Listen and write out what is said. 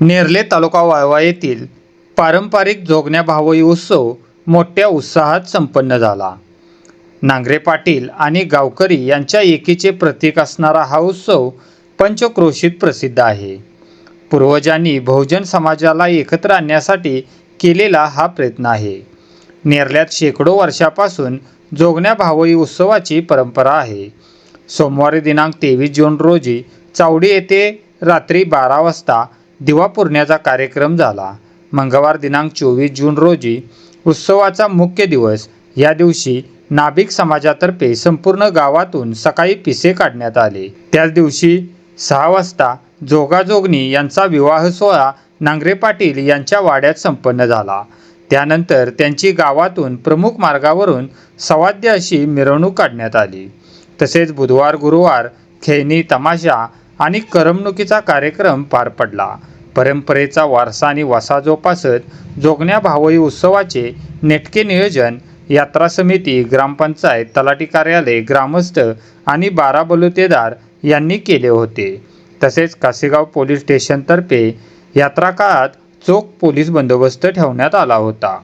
नेरले तालुका वाळवा येथील पारंपरिक जोगण्या भावई उत्सव मोठ्या उत्साहात संपन्न झाला. नांगरे पाटील आणि गावकरी यांच्या एकीचे प्रतीक असणारा हा उत्सव पंचक्रोशीत प्रसिद्ध आहे. पूर्वजांनी बहुजन समाजाला एकत्र आणण्यासाठी केलेला हा प्रयत्न आहे. नेरल्यात शेकडो वर्षापासून जोगण्या भावई उत्सवाची परंपरा आहे. सोमवारी दिनांक तेवीस जून रोजी चावडी येथे रात्री बारा वाजता दिवा पुरण्याचा कार्यक्रम झाला. मंगळवार दिनांक चोवीस जून रोजी उत्सवाचा मुख्य दिवस. या दिवशी नाभिक समाजातर्फे संपूर्ण गावातून सकाळी पिसे काढण्यात आले. त्याच दिवशी सहा वाजता जोगाजोगणी यांचा विवाह सोहळा नांगरे पाटील यांच्या वाड्यात संपन्न झाला. त्यानंतर त्यांची गावातून प्रमुख मार्गावरून सवाद्य अशी मिरवणूक काढण्यात आली. तसेच बुधवार गुरुवार खेळणी तमाशा आणि करमणुकीचा कार्यक्रम पार पडला. परंपरेचा वारसा आणि वसा जोपासत जोगण्या भावई उत्सवाचे नेटके नियोजन यात्रा समिती ग्रामपंचायत तलाठी कार्यालय ग्रामस्थ आणि बारा बलुतेदार यांनी केले होते. तसेच कासेगाव पोलीस स्टेशनतर्फे यात्रा काळात चोख पोलीस बंदोबस्त ठेवण्यात आला होता.